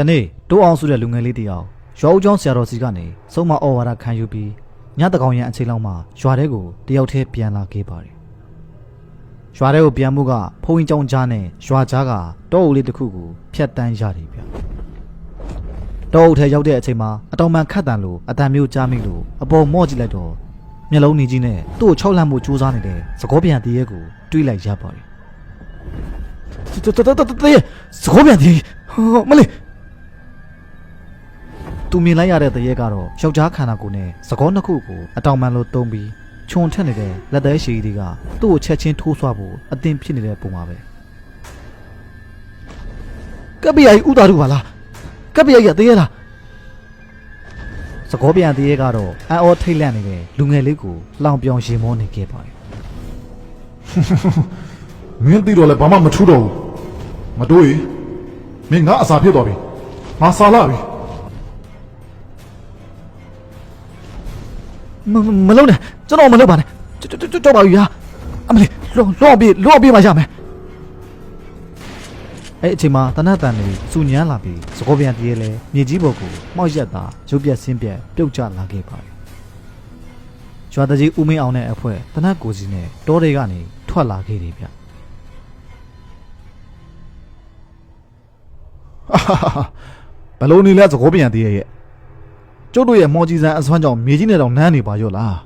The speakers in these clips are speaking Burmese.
တနေ့တိုးအောင်ဆိုတဲ့လူငယ်လေးတယောက်ရွာဦးကျောင်းဆရာတော်စီကနေဆုံးမဩဝါဒခံယူပြီးညတကောင်ရန်အချိန်လောက်မှရွာထဲကိုတယောက်တည်းပြန်လာခဲ့ပါတယ်ရွာထဲကိုပြန်မှုကဖုန်းကြီးကျောင်းကြားနဲ့ရွာကြားကတောအုပ်လေးတစ်ခုကိုဖျက်တမ်းရတယ်ဗျတောအုပ်ထဲရောက်တဲ့အချိန်မှာအတော်မှန်ခတ်တန်လို့အတန်မျိုးကြားမိလို့အပေါ်မော့ကြည့်လိုက်တော့မျက်လုံးနေကြီးနဲ့သူ့ကိုခြောက်လန့်မှုစူးစမ်းနေတဲ့သကောပြန်တည်းရဲ့ကိုတွေးလိုက်ရပါတယ်တတတတတတသကောပြန်တည်းဟောမလေး သူမြင်လိုက်ရတဲ့တရေကတော့ယောက်ျားခန္ဓာကိုယ်နဲ့သကောနှစ်ခုကိုအတောင်ပံလိုတုံးပြီးခြုံထက်နေတဲ့လက်သေးရှည်ကြီးတွေကသူ့ကိုချက်ချင်းထိုးဆွဖို့အသင်ဖြစ်နေတဲ့ပုံပါပဲကပ္ပိယကြီးဥတာရုပါလားကပ္ပိယကြီးကတရေလားသကောပြန်တရေကတော့အံ့ဩထိတ်လန့်နေတဲ့လူငယ်လေးကိုလောင်ပြောင်ရင်မောနေခဲ့ပါတယ်မင်းသိတော့လည်းဘာမှမထူးတော့ဘူးမတိုးရေမင်းငါအစာဖြစ်သွားပြီငါစာလာပြီ မမမလုံးနဲ့ကျွန်တော်မလုပ်ပါနဲ့ကျွန်တော်ကျွန်တော်ပါပြီဟာအမလေးလောလောပြေလောပြေမှရမယ်အဲ့အချိန်မှာတနတ်တန်နေစူညမ်းလာပြီးသကောပြန်တည်းလဲမြေကြီးပေါ်ကိုမှောက်ရက်တာရုပ်ပြက်ဆင်းပြက်ပြုတ်ကျလာခဲ့ပါတယ်ကျွာတကြီးဦးမင်းအောင်နဲ့အဖွဲတနတ်ကိုစီနဲ့တောတွေကနေထွက်လာခဲ့တယ်ဗျဘလို့နေလဲသကောပြန်တည်းရဲ့ ကျုပ်တို့ရဲ့မော်ကြီးစံအစွမ်းကြောင့်မြေကြီးနဲ့တော့နန်းနေပါရော့လား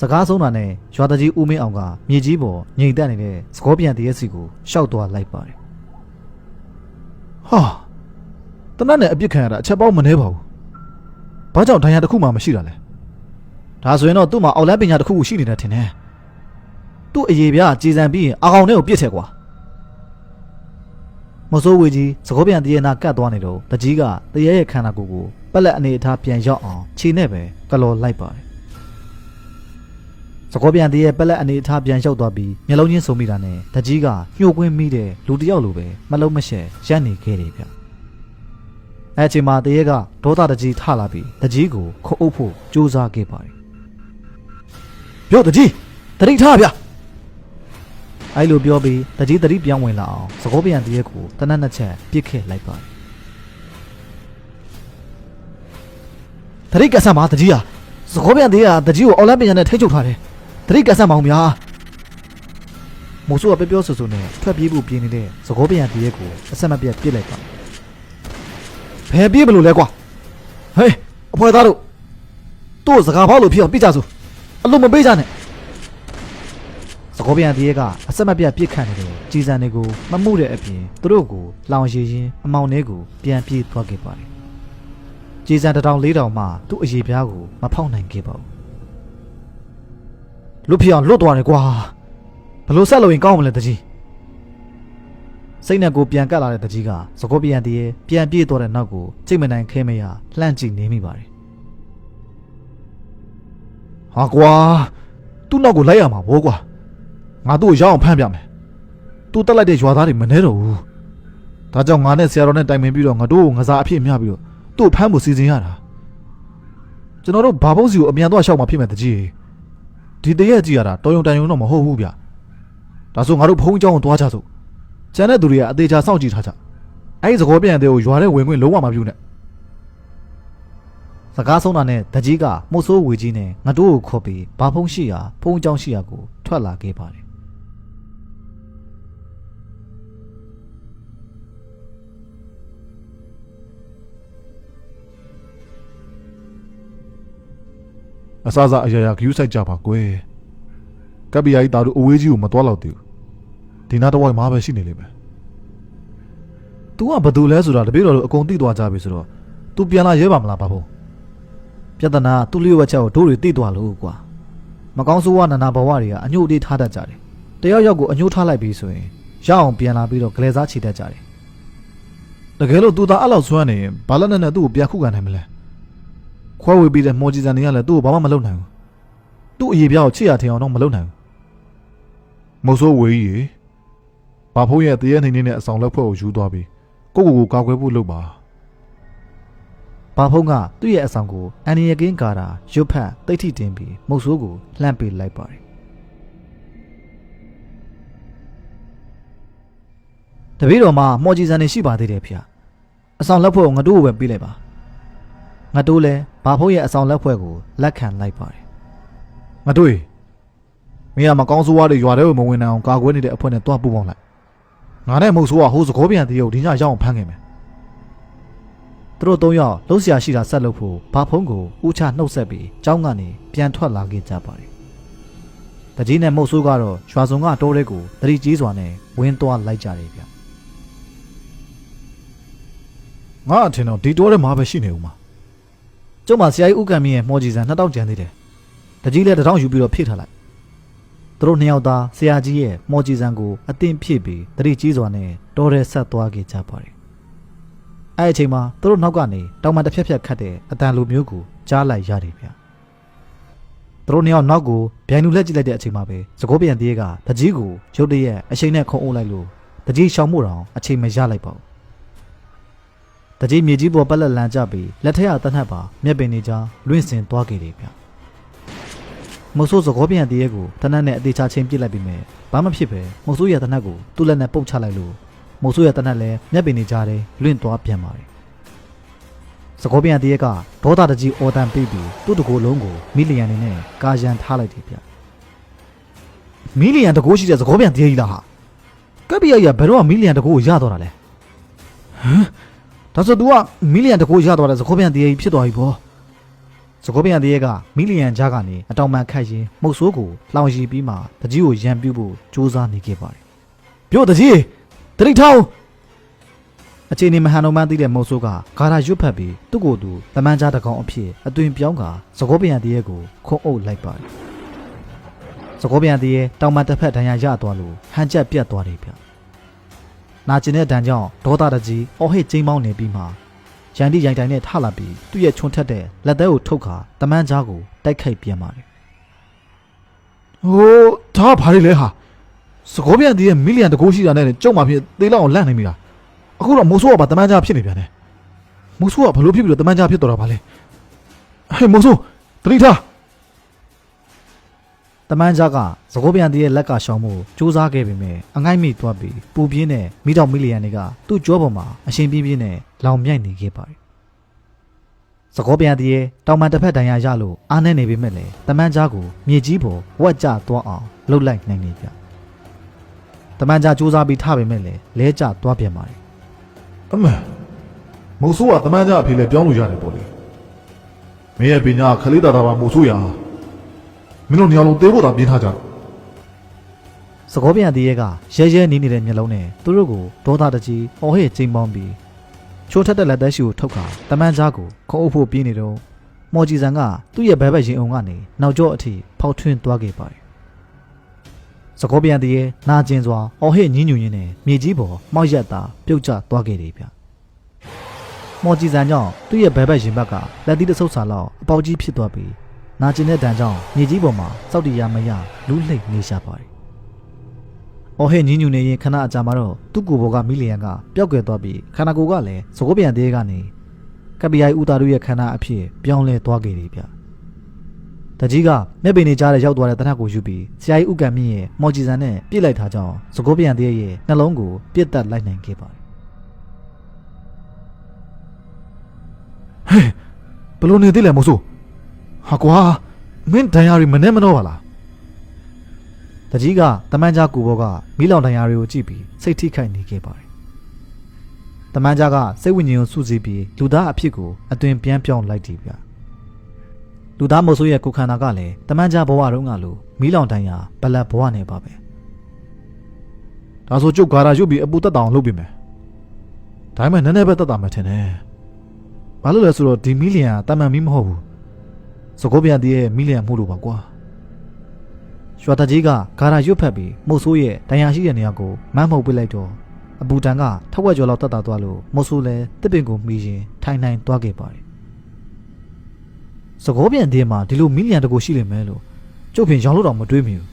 စကားဆုံးတာနဲ့ရွာတကြီးဦးမင်းအောင်ကမြေကြီးပေါ်ငြိမ်သက်နေတဲ့သကောပြန်တည်းစီကိုရှောက်သွားလိုက်ပါတယ်ဟာတနတ်နဲ့အပြစ်ခံရတာအချက်ပေါင်းမနှဲပါဘူးဘာကြောင့်ဒဏ်ရာတစ်ခုမှမရှိတာလဲဒါဆိုရင်တော့သူ့မှာအောက်လန်းပညာတစ်ခုခုရှိနေတယ်ထင်တယ်။သူ့အရေးပြကြည်စံပြီးရင်အကောင်ထဲကိုပြစ်ထည့်ကွာ။မစိုးဝေကြီးသကောပြန်တရေနာကတ်သွားနေတော့တကြီးကတရေရဲ့ခန္ဓာကိုယ်ကို ပက်လက်အနေအထားပြန်ရောက်အောင်ခြေနဲ့ပဲကလော်လိုက်ပါတယ်။သကောပြန်တရေပက်လက်အနေအထားပြန်ရောက်သွားပြီးမျက်လုံးချင်းစုံမိတာနဲ့တကြီးကညှို့ကွင်းမိတဲ့လူတစ်ယောက်လိုပဲမလုံးမရှက်ရပ်နေခဲ့တယ်ဗျ။အဲအချိန်မှာတရေကဒေါသတကြီးထလာပြီးတကြီးကိုခုတ်အုပ်ဖို့ကြိုးစားခဲ့ပါတယ်ပြောတကြီးတတိထားဗျအဲ့လိုပြောပြီးတကြီးတတိပြောင်းဝင်လာအောင်သကောပြန်တရက်ကိုတနက်နှစ်ချက်ပြစ်ခဲ့လိုက်ပါတယ် တတိကဆတ်မှာတကြီးဟာသကောပြန်တရကတကြီးကိုအော်လန်ပညာနဲ့ထိချုပ်ထားတယ်တတိကဆတ်မအောင်ဗျာမိုးဆိုးကပြောပြောဆိုဆိုနဲ့ထွက်ပြေးဖို့ပြင်းနေတဲ့သကောပြန်တရက်ကိုအဆက်မပြတ်ပြစ်လိုက်ပါတယ်ဘယ်ပြေးမလို့လဲကွာဟေးအဖွဲသားတို့တို့စကားဖောက်လို့ဖြစ်အောင်ပြစ်ကြစို့အလုံးမပေးကြနဲ့သကောပြန်တည်းကအဆက်မပြတ်ပြစ်ခတ်နေတယ်ကြည်စံတွေကိုမမှုတဲ့အပြင်သူတို့ကိုလောင်ရည်ရင်းအမောင်ထဲကိုပြန်ပြေးသွားခဲ့ပါတယ် ကြည်စံတစ်တောင်လေးတောင်မှသူ့အရေးပြားကိုမဖောက်နိုင်ခဲ့ပါဘူးလွတ်ဖြစ်အောင်လွတ်သွားတယ်ကွာဘလို့ဆက်လို့ရင်ကောင်းမလဲတကြီးစိတ်နဲ့ကိုပြန်ကတ်လာတဲ့တကြီးကသကောပြန်တည်းပြန်ပြေးသွားတဲ့နောက်ကိုစိတ်မနိုင်ခဲမရလှမ်းကြည့်နေမိပါတယ်ဟာကွာသူ့နောက်ကိုလိုက်ရမှာဗောကွာငါသူ့ကိုရအောင်ဖမ်းပြမယ်သူတက်လိုက်တဲ့ရွာသားတွေမနှဲတော့ဘူးဒါကြောင့်ငါနဲ့ဆရာတော်နဲ့တိုင်ပင်ပြီးတော့ငါတို့ကိုငစားအဖြစ်မျှပြီးတော့ သူ့ကိုဖမ်းဖို့စီစဉ်ရတာကျွန်တော်တို့ဘာဘုတ်စီကိုအမြန်တော့ရှောက်မှာဖြစ်မဲ့တကြီးဒီတရက်ကြည့်ရတာတော်ယုံတန်ယုံတော့မဟုတ်ဘူးဗျဒါဆိုငါတို့ဖုံးเจ้าကိုတွားကြစို့ကျန်တဲ့သူတွေကအသေးချာစောင့်ကြည့်ထားကြအဲ့ဒီသဘောပြန်တဲ့ကိုရွာထဲဝင်ခွင့်လုံးဝမပြုနဲ့ စကားဆုံးတာနဲ့တကြီးကမှုတ်ဆိုးဝေကြီးနဲ့ငါတို့ကိုခေါ်ပြီးဘာဖုံးရှိရာဖုံးကြောင်းရှိရာကိုထွက်လာခဲ့ပါတယ် ် အစားစားအရာရာဂယူးဆိုင်ကြပါကွယ်ကပ္ပိယကြီးတာတို့အဝေးကြီးကိုမတော်တော့သေးဘူးဒီနာတော့ဝိုင်မှာပဲရှိနေလိမ့်မယ်။ तू ကဘာတူလဲဆိုတာတပည့်တော်တို့အကုန်သိသွားကြပြီဆိုတော့ तू ပြန်လာရဲပါမလားဘာဖုံး။ပြဿနာကသူ့လျှို့ဝှက်ချက်ကိုတို့တွေသိသွားလို့ကွာ။မကောင်းဆိုးဝါးနာနာဘဝတွေကအညှို့အတေးထားတတ်ကြတယ်။တယောက်ယောက်ကိုအညှို့ထားလိုက်ပြီဆိုရင်ရအောင်ပြန်လာပြီးတော့ဂလဲစားချီတတ်ကြတယ်တကယ်လို့သူသားအဲ့လောက်ဆွမ်းနေရင်ဘာလက်နဲ့နဲ့သူ့ကိုပြန်ခုခံနိုင်မလဲ ခွဲဝေပြီးတဲ့မော်ဂျီဇန်တွေကလည်းသူ့ကိုဘာမှမလုပ်နိုင်ဘူးသူ့အရေးပြားကိုချစ်ရထင်အောင်တော့မလုပ်နိုင်ဘူးမဟုတ်ဆိုးဝေးကြီးဘာဖုံးရဲ့တရေနေနေနဲ့အဆောင်လက်ဖွဲ့ကိုယူသွားပြီးကိုကိုကိုကာကွယ်ဖို့လုပ်ပါ။ဘာဖုံးကသူ့ရဲ့အဆောင်ကိုအန်နီယကင်းကာတာရွတ်ဖတ်တိတ်ထိတင်ပြီးမုတ်ဆိုးကိုလှမ်းပေးလိုက်ပါတယ်။တပည့်တော်မှာမော်ဂျီဇန်နေရှိပါသေးတယ်ဖေအဆောင်လက်ဖွဲ့ကိုငါတို့ကိုပဲပေးလိုက်ပါ ငါတို့လည်းဘာဖုံးရဲ့အဆောင်လက်ဖွဲ့ကိုလက်ခံလိုက်ပါတယ်ငါတို့မင်းကမကောင်းဆိုးဝါးတွေရွာထဲကိုမဝင်နိုင်အောင်ကာကွယ်နေတဲ့အဖွဲနဲ့တွားပူပေါင်းလိုက်ငါနဲ့မဟုတ်ဆိုးကဟိုးစကောပြန်တည်းကိုဒီညရောက်အောင်ဖမ်းခဲ့မယ်သူတို့သုံးယောက်လှုပ်ရှားရှိတာဆက်လုပ်ဖို့ဘာဖုံးကိုဦးချနှုတ်ဆက်ပြီးကျောင်းကနေပြန်ထွက်လာခဲ့ကြပါတယ်တကြီးနဲ့မုတ်ဆိုးကတော့ရွာစုံကတိုးရဲကိုတတိကြီးစွာနဲ့ဝင်းသွားလိုက်ကြတယ်ဗျငါအထင်တော့ဒီတိုးထဲမှာပဲရှိနေဦးမှာ ကျုံမှာဆရာကြီးဥက္ကံမင်းရဲ့မော်ကြီးစံနှစ်တောက်ကျန်သေးတယ်တကြီးလည်းတစ်ထောင်ယူပြီးတော့ဖြည့်ထားလိုက်သူတို့နှစ်ယောက်သားဆရာကြီးရဲ့မော်ကြီးစံကိုအသင်ဖြည့်ပြီးတတိကြီးစွာနဲ့တိုးရဲဆက်သွားခဲ့ကြပါတယ်အဲ့အချိန်မှာသူတို့နောက်ကနေတောင်မှတစ်ဖြက်ဖြက်ခတ်တဲ့အတန်လိုမျိုးကိုကြားလိုက်ရတယ်ဗျသူတို့နှစ်ယောက်နောက်ကိုဗျိုင်လူလက်ကြည့်လိုက်တဲ့အချိန်မှာပဲသကောပြန်သေးကတကြီးကိုရုတ်တရက်အချိန်နဲ့ခုံအုပ်လိုက်လို့တကြီးရှောင်မှုတောင်အချိန်မရလိုက်ပါဘူး တကြီးမြေကြီးပေါ်ပက်လက်လန်ကြပြီးလက်ထက်ကတနတ်ပါမျက်ပင်နေကြားလွင့်စင်သွားခဲ့တယ်ဗျမုတ်ဆိုးသကောပြန်တည်းရဲ့ကိုတနတ်နဲ့အသေးချချင်းပြစ်လိုက်ပြီးမယ်ဘာမှဖြစ်ပဲမုတ်ဆိုးရဲ့တနတ်ကိုသူ့လက်နဲ့ပုတ်ချလိုက်လို့မုတ်ဆိုးရဲ့တနတ်လည်းမျက်ပင်နေကြားတယ်လွင့်သွားပြန်ပါတယ်သကောပြန်တည်းရဲ့ကဒေါသတကြီးအော်တန်ပြီးပြီးသူ့တကိုယ်လုံးကိုမီလီယံနေနဲ့ကာယံထားလိုက်တယ်ဗျမီလီယံတကိုးရှိတဲ့သကောပြန်တည်းကြီးလားဟာကပ်ပြရရဘယ်တော့မှမီလီယံတကိုးကိုရတော့တာလဲ ဒါဆို तू ကမီလီယံတကိုရသွားတဲ့သကောပြန်တည်းကြီးဖြစ်သွားပြီပေါ့သကောပြန်တည်းကမီလီယံကြားကနေအတောင်ပန်ခတ်ရင်မုတ်ဆိုးကိုလောင်ရီပြီးမှတကြီးကိုရန်ပြုတ်ဖို့စူးစမ်းနေခဲ့ပါတယ်ပြောတကြီးတတိထောင်းအချိန်နေမဟန်တော့မှန်းသိတဲ့မုတ်ဆိုးကဂါရာရွတ်ဖတ်ပြီးသူ့ကိုယ်သူတမန်ကြားတကောင်အဖြစ်အသွင်ပြောင်းကသကောပြန်တည်းကိုခုံအုပ်လိုက်ပါတယ်သကောပြန်တည်းတောင်ပန်တစ်ဖက်ဒဏ်ရာရသွားလို့ဟန်ချက်ပြတ်သွားတယ်ဗျ နာကျင်တဲ့ဒဏ်ကြောင့်ဒေါသတကြီးအော်ဟစ်ကျိမ်းပေါင်းနေပြီးမှရန်တိရိုင်တိုင်နဲ့ထလာပြီးသူ့ရဲ့ချွန်ထက်တဲ့လက်သေးကိုထုတ်ခါတမန်းကြားကိုတိုက်ခိုက်ပြန်ပါတယ်ဟိုးဒါကဘာတွေလဲဟာစကောပြန်တည်းရဲ့မီလီယံတကိုးရှိတာနဲ့ကြုံမှာဖြစ်သေးလောက်အောင်လန့်နေပြီလားအခုတော့မိုးဆိုးကပါတမန်ကြားဖြစ်နေပြန်တယ်မိုးဆိုးကဘလို့ဖြစ်ပြီးတော့တမန်ကြားဖြစ်တော့တာပါလဲဟေးမိုးဆိုးတတိထား တမန်းကြားကသကောပြန်တည်းရဲ့လက်ကရှောင်မှုစူးစမ်းခဲ့ပေမဲ့အငိုက်မိသွားပြီးပူပြင်းတဲ့မိတော်မီလီယံတွေကသူ့ကြောပေါ်မှာအရှင်ပြင်းပြင်းနဲ့လောင်မြိုက်နေခဲ့ပါတယ်သကောပြန်တည်းရဲ့တောင်ပန်တစ်ဖက်ဒဏ်ရာရလို့အားနေနေပေမဲ့လည်းတမန်းကြားကိုမြေကြီးပေါ်ဝက်ကျသွားအောင်လှုပ်လိုက်နိုင်နေပြတမန်းကြားစူးစမ်းပြီးထပေမဲ့လည်းလဲကျသွားပြန်ပါတယ်အမှန်မိုးဆိုးကတမန်ကြားအဖေလဲပြောင်းလို့ရတယ်ပေါ့လေမင်းရဲ့ပညာခလေးတာတာပါမိုးဆိုးရ မင်းတို့ညောင်လုံးသေးဖို့တာပြင်းထားကြတော့စကောပြန်တည်းရဲ့ကရဲရဲနေနေတဲ့မျက်လုံးနဲ့သူတို့ကိုဒေါသတကြီးဟော်ဟဲ့ကျိန်ပေါင်းပြီးချိုးထက်တဲ့လက်သက်ရှိကိုထုတ်ခါတမန်ကြားကိုခုံအုပ်ဖို့ပြင်းနေတော့မော်ဂျီဆန်ကသူ့ရဲ့ဘဲဘက်ရင်အောင်ကနေနောက်ကျောအထိဖောက်ထွင်းသွားခဲ့ပါတယ်စကောပြန်တည်းရဲ့နာကျင်စွာဟော်ဟဲ့ညင်းညူရင်းနဲ့မြေကြီးပေါ်မောက်ရက်တာပြုတ်ကျသွားခဲ့တယ်ဗျမော်ဂျီဆန်ကြောင့်သူ့ရဲ့ဘဲဘက်ရင်ဘက်ကလက်သီးတစ်ဆုပ်စာလောက်အပေါက်ကြီးဖြစ်သွားပြီး နာကျင်တဲ့ဒဏ်ကြောင့်မြေကြီးပေါ်မှာစောက်တရားမရလူးလှိတ်နေရှာပါတယ်။အော်ဟဲ့ညင်းညူနေရင်ခဏအကြာမှာတော့သူ့ကိုယ်ပေါ်ကမီလီယံကပျောက်ကွယ်သွားပြီးခန္ဓာကိုယ်ကလည်းသကိုးပြန်သေးကနေကပီအိုင်ဦးတာတို့ရဲ့ခန္ဓာအဖြစ်ပြောင်းလဲသွားခဲ့တယ်ဗျ။တကြီးကမျက်ပင်နေကြားတဲ့ရောက်သွားတဲ့တနတ်ကိုယူပြီးဆရာကြီးဥက္ကံမြင့်ရဲ့မော်ဂျီဆန်နဲ့ပြစ်လိုက်ထားကြောင်းသကိုးပြန်သေးရဲ့နှလုံးကိုပြစ်တက်လိုက်နိုင်ခဲ့ပါတယ်ဘလို့နေသေးလဲမိုးဆိုး ဟာကွာမင်းဒဏ်ရာတွေမနဲ့မတော့ပါလား။တကြီးကတမန်ကြားကူဘောကမီးလောင်တရားတွေကိုကြည့်ပြီးစိတ်ထိခိုက်နေခဲ့ပါတယ်။တမန်ကြားကစိတ်ဝိညာဉ်ကိုစုစည်းပြီးလူသားအဖြစ်ကိုအသွင်ပြန်ပြောင်းလိုက်တယ်ဗျ။လူသားမို့ဆိုရဲ့ကိုယ်ခန္ဓာကလည်းတမန်ကြားဘဝတုန်းကလိုမီးလောင်တရားဘလက်ဘဝနဲ့ပါပဲဒါဆိုကျုပ်ဂါရာရုပ်ပြီးအပူတက်တောင်လုပ်ပြီမယ်ဒါပေမဲ့နည်းနည်းပဲတက်တာမှထင်တယ်ဘာလို့လဲဆိုတော့ဒီမီလီယံတာမန်မီမဟုတ်ဘူး စကောပြန်တည်းရဲ့မီလီယံမှုလို့ပါကွာ။ရွာတကြီးကဂါရာရွတ်ဖက်ပြီးမို့ဆိုရဲ့တရားရှိတဲ့နေရာကိုမန်းမှုတ်ပစ်လိုက်တော့အပူတန်ကထက်ဝက်ကျော်လောက်တက်တာသွားလို့မို့ဆိုလည်းတစ်ပင်ကိုမှီရင်ထိုင်နိုင်သွားခဲ့ပါတယ်။စကောပြန်ဒီမှာဒီလိုမီလီယံတကူရှိလိမ့်မယ်လို့ကျုပ်ဖြင့်ရောင်လို့တော့မတွေးမိဘူး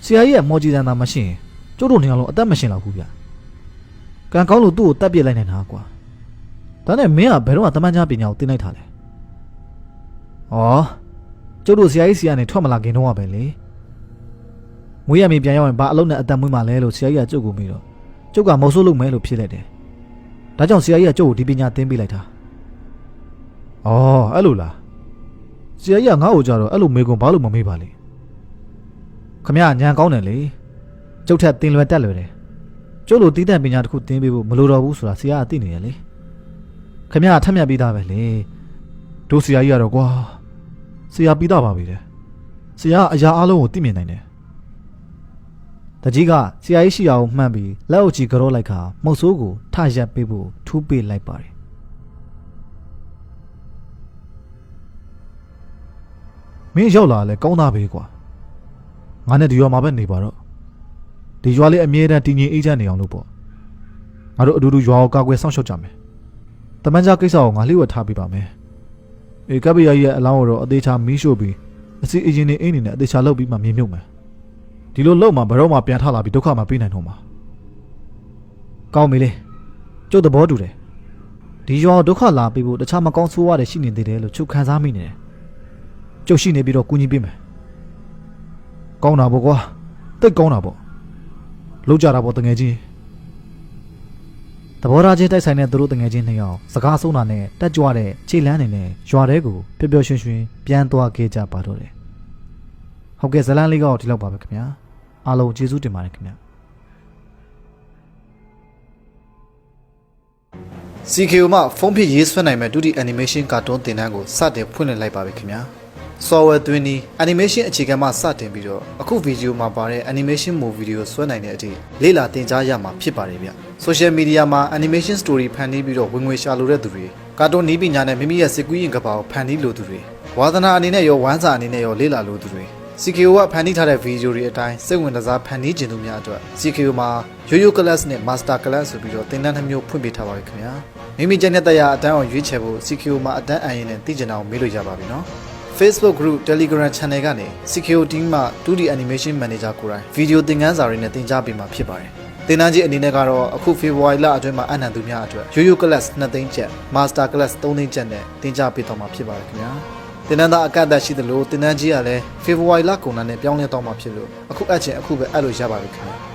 ။ဆရာကြီးရဲ့မော်ဂျီတန်တာမရှင်းကျုပ်တို့နေရာလုံးအသက်မရှင်းတော့ဘူးဗျ။ကံကောင်းလို့သူ့ကိုတက်ပြစ်လိုက်နိုင်တာကွာ။ဒါနဲ့မင်းကဘယ်တော့မှတမန်ကြားပညာကိုသင်လိုက်တာလဲ။ ဩကျုပ်တို့ဆရာကြီးစီကနေထွက်မလာခင်တော့ပဲလေမွေးရမီပြန်ရောက်ရင်ဘာအလုံးနဲ့အတန်မွေးမှလဲလို့ဆရာကြီးကကျုပ်ကိုမေးတော့ကျုပ်ကမဟုတ်ဆိုးလုပ်မယ်လို့ဖြေလိုက်တယ်ဒါကြောင့်ဆရာကြီးကကျုပ်ကိုဒီပညာသင်ပေးလိုက်တာ။အော်အဲ့လိုလား။ဆရာကြီးကငါ့ကိုကြတော့အဲ့လိုမေကွန်ဘာလို့မမေးပါလဲခမရညံကောင်းတယ်လေကျုပ်ထက်သင်လွယ်တက်လွယ်တယ်ကျုပ်လိုတီးတန့်ပညာတစ်ခုသင်ပေးဖို့မလိုတော့ဘူးဆိုတာဆရာကသိနေရလေခမရထက်မြက်ပြီးသားပဲလေ။တို့ဆရာကြီးကတော့ကွာ ဆရာပြီးသားပါပြီတဲ့။ဆရာကအရာအလုံးကိုသိမြင်နိုင်တယ်တကြီးကဆရာကြီးရှိအောင်မှန်းပြီးလက်အုပ်ကြီးကြောလိုက်ခါမုတ်ဆိုးကိုထရက်ပေးဖို့ထူးပေးလိုက်ပါတယ်။မင်းရောက်လာလဲကောင်းသားပဲကွာ။ငါနဲ့ဒီရွာမှာပဲနေပါတော့။ဒီရွာလေးအမြဲတမ်းတည်ငြိမ်အေးချမ်းနေအောင်လုပ်ပေါ့။ငါတို့အတူတူရွာကိုကာကွယ်စောင့်ရှောက်ကြမယ်။တမန်ကြားကိစ္စကိုငါလှည့်ဝက်ထားပေးပါမယ်။ အေကပ်ပီယာကြီးရဲ့အလောင်းကိုတော့အသေးချာမီးရှို့ပြီးအစီအရင်နေအင်းနေနဲ့အသေးချာလုပ်ပြီးမှမြင်မြုပ်မယ်။ဒီလိုလုပ်မှဘယ်တော့မှပြန်ထလာပြီးဒုက္ခမှပေးနိုင်တော့မှာကောင်းပြီလေကျုပ်သဘောတူတယ်ဒီရွာကိုဒုက္ခလာပေးဖို့တခြားမကောင်းဆိုးရတယ်ရှိနေသေးတယ်လို့ချုပ်ခံစားမိနေတယ်ကျုပ်ရှိနေပြီးတော့ကူညီပေးမယ်။ကောင်းတာပေါ့ကွာ။တိတ်ကောင်းတာပေါ့။လုပ်ကြတာပေါ့တငယ်ချင်း သဘောထားချင်းတိုက်ဆိုင်တဲ့သူတို့တငယ်ချင်းနှစ်ယောက်စကားဆုံးတာနဲ့တက်ကြွတဲ့ခြေလန်းနေနဲ့ရွာထဲကိုပျော်ပျော်ရွှင်ရွှင်ပြန်သွားခဲ့ကြပါတော့တယ်ဟုတ်ကဲ့ဇလန်းလေးကတော့ဒီလောက်ပါပဲခင်ဗျာအားလုံးကျေးဇူးတင်ပါတယ်ခင်ဗျာ CKO မှာဖုန်းဖြစ်ရေးဆွဲနိုင်မဲ့ဒုတိ animation ကာတွန်းသင်တန်းကိုစတင်ဖွင့်လှစ်လိုက်ပါပြီခင်ဗျာ software သွင်းပြီး animation အခြေခံမှစတင်ပြီးတော့အခုဗီဒီယိုမှာပါတဲ့ animation movie တွေကိုဆွဲနိုင်တဲ့အထိလေ့လာသင်ကြားရမှာဖြစ်ပါတယ်ဗျ social media မှာ animation story ဖန်တီးပြီးတော့ဝင်ငွေရှာလိုတဲ့သူတွေကာတွန်းနည်းပညာနဲ့မိမိရဲ့စကူးရင်ကဘာကိုဖန်တီးလိုသူတွေဝါသနာအနေနဲ့ရောဝမ်းစာအနေနဲ့ရောလေ့လာလိုသူတွေ CKO ကဖန်တီးထားတဲ့ဗီဒီယိုတွေအတိုင်းစိတ်ဝင်စားဖန်တီးခြင်းသူများအတွက် CKO မှာ Yo-Yo Class နဲ့ Master Class ဆိုပြီးတော့သင်တန်းတစ်မျိုးဖွင့်ပေးထားပါပြီခင်ဗျာမိမိကျန်တဲ့တရားအတန်းအောင်ရွေးချယ်ဖို့ CKO မှာအတန်းအရင်နဲ့သိကျင်တာကိုမေးလို့ရပါပြီနော် Facebook group Telegram channel ကနေ CKO team မှ 2D animation manager ကိုယ်တိုင်ဗီဒီယိုသင်ခန်းစာတွေနဲ့သင်ကြားပေးမှာဖြစ်ပါတယ်သင်တန်းကြီးအနေနဲ့ကတော့အခု February လအတွင်းမှာအနံသူများအတွက် Yo-Yo Class 2သိန်းကျပ် Master Class 3သိန်းကျပ်နဲ့သင်ကြားပေးတော့မှာဖြစ်ပါတယ်ခင်ဗျာသင်တန်းသားအကန့်အသတ်ရှိသလိုသင်တန်းကြီးကလည်း February လကုန်တာနဲ့ပြောင်းလဲတော့မှာဖြစ်လို့အခုအပ်ချင်အခုပဲအပ်လို့ရပါပြီခင်ဗျာ